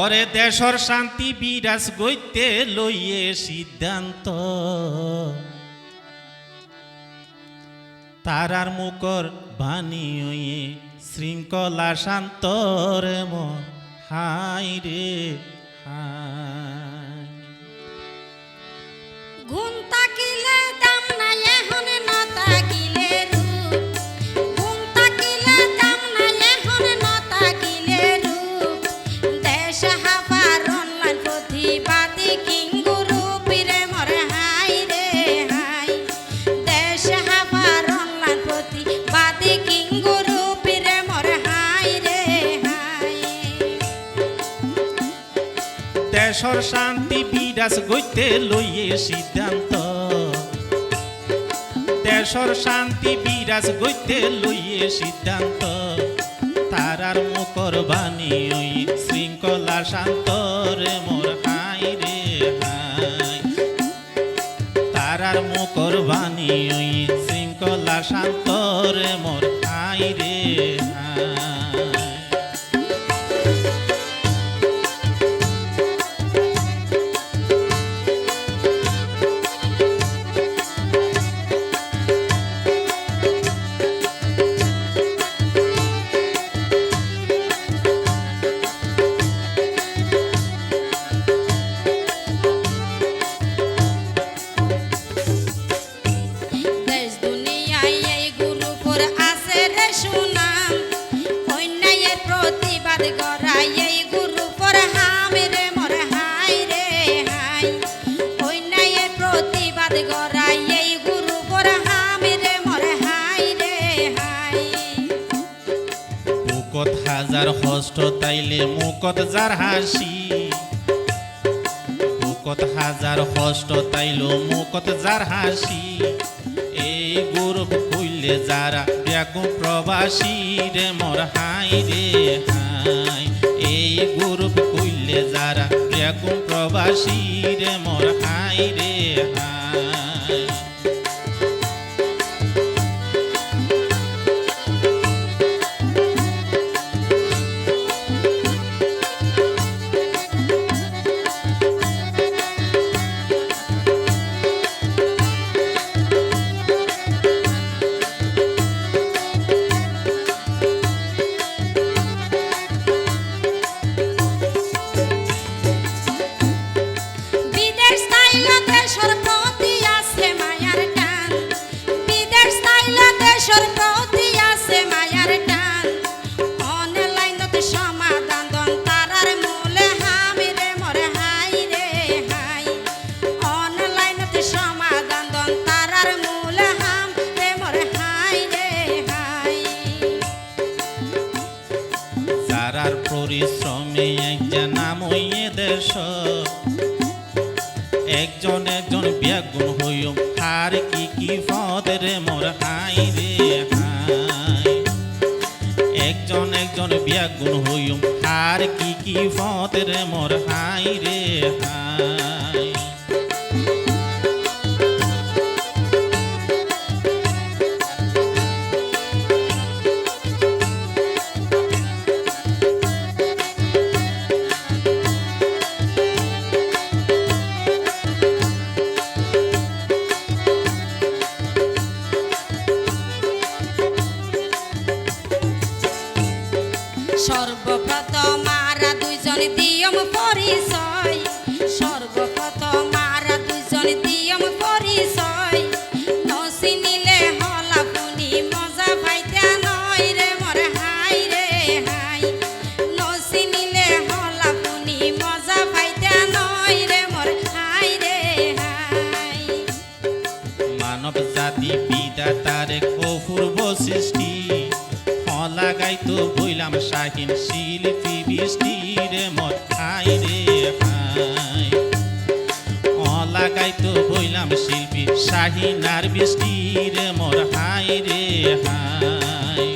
অরে দেশর শান্তি বিরাজ গইতে লইয়ে সিদ্ধান্ত। তারার মুকর বানিয়ে শৃঙ্খলা শান্তর মন। হাই রে হাই শান্তি বিরাজ গইতে লইয়ে সিদ্ধান্ত। দেশর শান্তি বিরাজ গইতে লইয়ে সিদ্ধান্ত। তারার মুখর বাণী ওই শৃঙ্খলা শান্তরে মোর হাই রে হাই। তারার মুখর বাণী ওই শৃঙ্খলা শান্তরে মোর হাই রে হাই। তাইলে মুকত যার হাসি। বুকত হাজার হস্ত তাইলো মুকত যার হাসি। এই গৌরব কইলে যারা ব্যাকুম প্রবাসী রে, মোর হাই রে হাই। এই গৌরব কইলে যারা ব্যাকুম প্রবাসী রে, মোর হাই রে হাই। পরিশ্রমে একজন নাম দেশ। একজন একজন ব্যাগুণ হইও, আর কি কি ফদরে মোর হাই রে হাই। একজন একজন ব্যাগুণ হইও, আর কি কি ফদরে মোর হাই রে হাই। জাতি বিদাতারে অপূর্ব সৃষ্টি লাগাইতো বইলাম শাহিন শিল্পী বৃষ্টির মত হাই রে খাই লাগাই তো বইলাম শিল্পী শাহিন আর বৃষ্টির মোর হাই রে হাই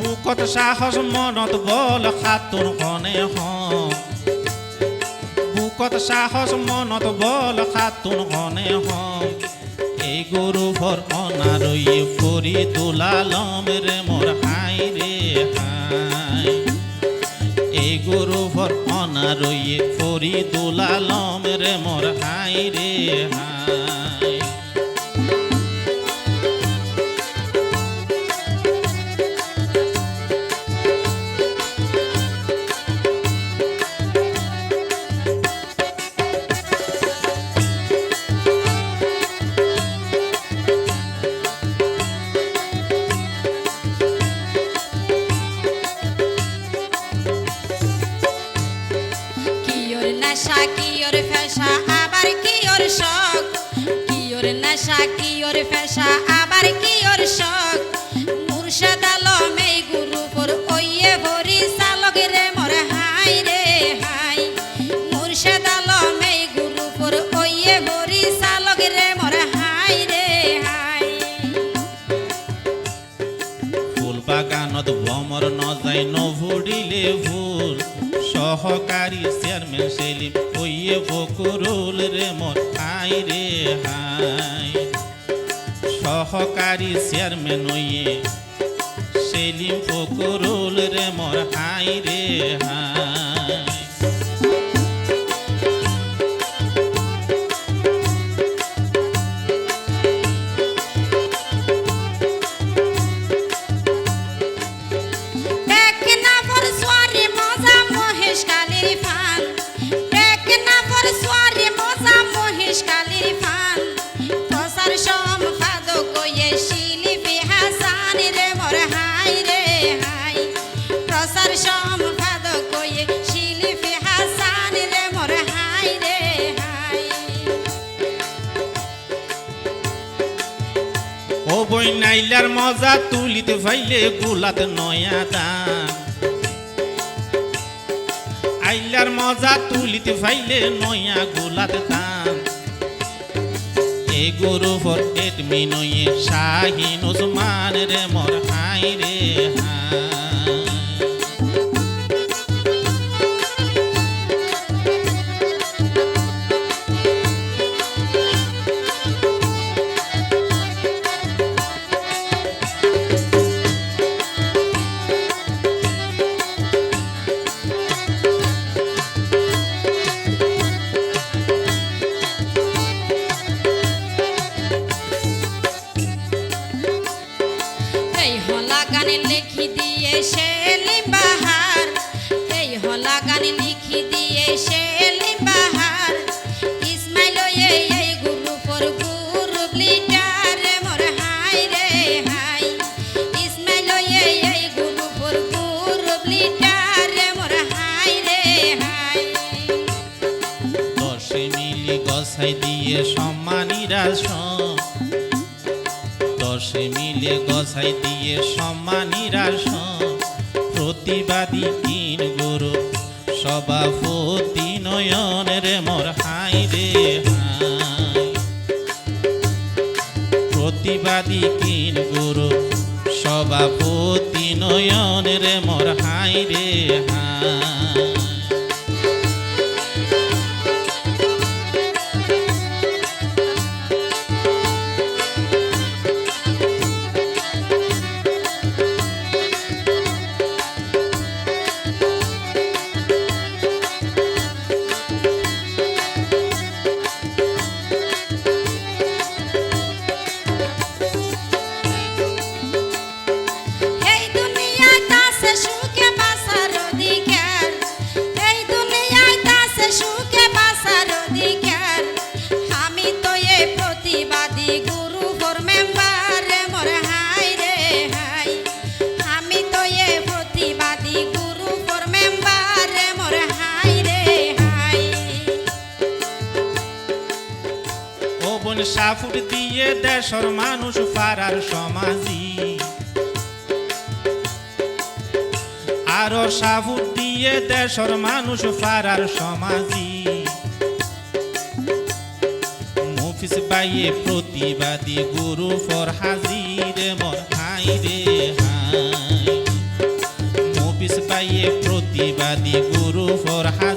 বুকত সাহস মনত বল খাতুন কনে হম বুকত সাহস মনত বল খাতুন কনে হম এই গরু ভর অনারয়ে ফরি দোলালম রে মোর হাই রে হাই। এই অনারইয়ে ফরি দুলালম রে মোর হাই রে হাই। কিওর আবার কি ওর শখ? কি ওর নেশা কি ওর ফেসা আবার কিওর কৈয়ে বকুরুল রে মোর হাই রে হাই। সহকারী চেয়ারম্যান হইয়ে সেলিম ফকরুল রে মোর হাই রে হাই। বই মজা তুলিতে ফাইলে গোলাত নয়া দান। আইলার মজা তুলিতে ফাইলে নয়া গোলাত দান। এ গরু ফর এডমিনয়ে শাহিন ওসমান রে মোর হাই রে দশে মিলে গছাই দিয়ে সম্মানীরা সম প্রতিবাদী তিন গুরু, সভাপতি নয়ন রে মোর হাই রে প্রতিবাদী কিন গুরু, সভাপতি নয়ন রে মোর হাই রে হাই। বোন সাফুট দিয়ে দেশর মানুষ পারার সমাজি। আরও সাফুট দিয়ে দেশর মানুষ পারার সমাজি। মুফিস বাইয়ে প্রতিবাদী গুরু ফর হাজিরে মর হাই রে হাই। মুফিস বাইয়ে প্রতিবাদী গুরু ফর হাজিরে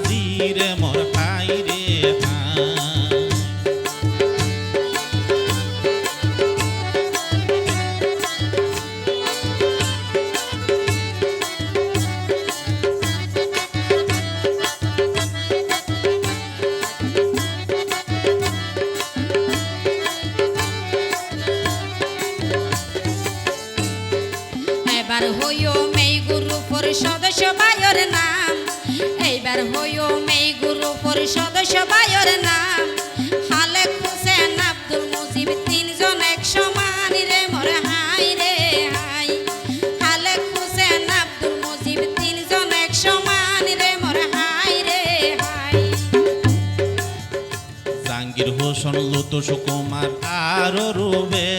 জাঙ্গির হোসেন সুকুমার কুমার আরও রুবে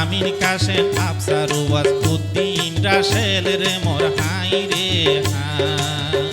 আমির কাশেম আফসার ওয়াজ উদ্দিন রাসেল রে মোর হাই রে হাই।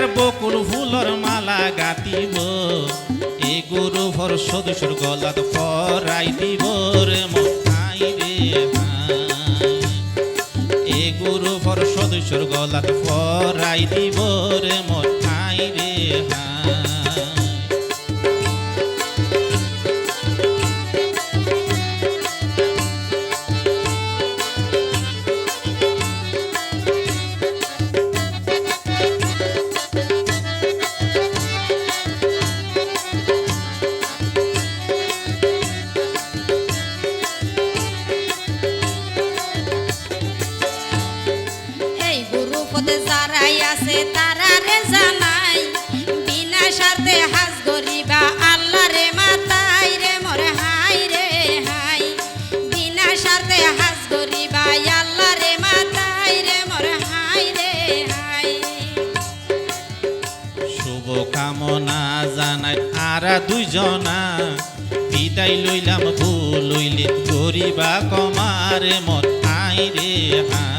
আক্তার বকুল ফুলর মালা গাতিব। এ গুরু ভর সদস্যর গলাত ফরাই দিব রে মাই রে এ গুরু ভর সদস্যর গলাত ফরাই দিব রে মাই রে হাই কামনা জানাই আরা দুইজনা। বিদায় লইলাম ভুল লইলে গরিবা কমারে মত। আইরে হাই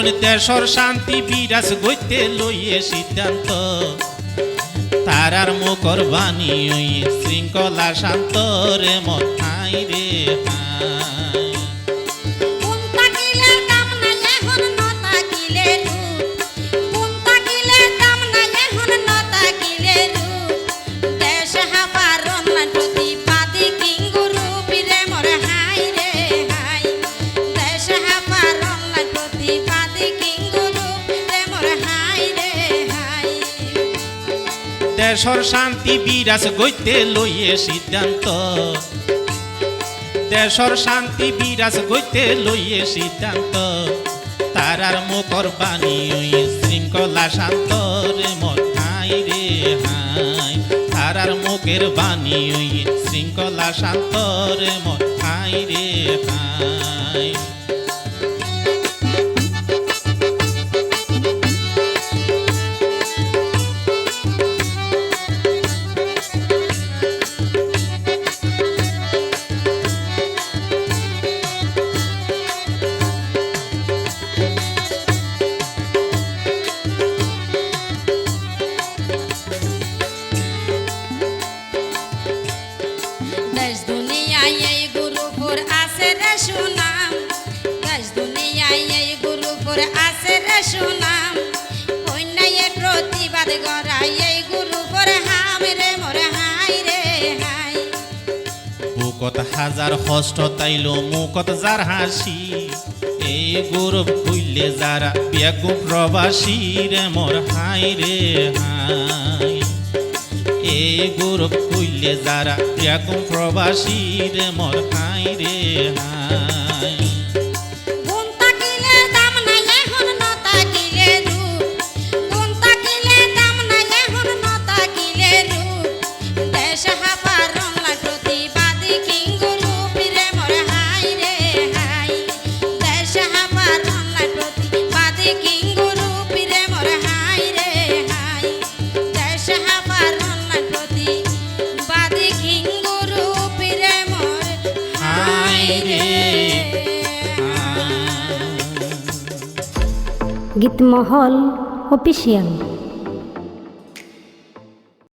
বন দেশর শান্তি বিরাজ গইতে লইয়ে সিদ্ধান্ত। তারার মুখর বাণী শৃঙ্খলা শান্ত রে মত রে হাই দেশর শান্তি বিরাজ গইতে লইয়ে সিদ্ধান্ত। দেশর শান্তি বিরাজ গইতে লইয়ে সিদ্ধান্ত। তারার মুখর বাণী শৃঙ্খলা শান্ত রে হাই রে হাই। তারার মুখের বাণী শৃঙ্খলা শান্ত রে মন রে হাই। কত হাজার হস্ত তাইল, মুখত যার হাসি, এ গৌরব কইলে যারা বেগু প্রবাসী রে মোর হাই রে হাই। এ গৌরব কইলে যারা বেগু প্রবাসী রে মোর হাই রে হাই। গীতমহল অফিসিয়াল।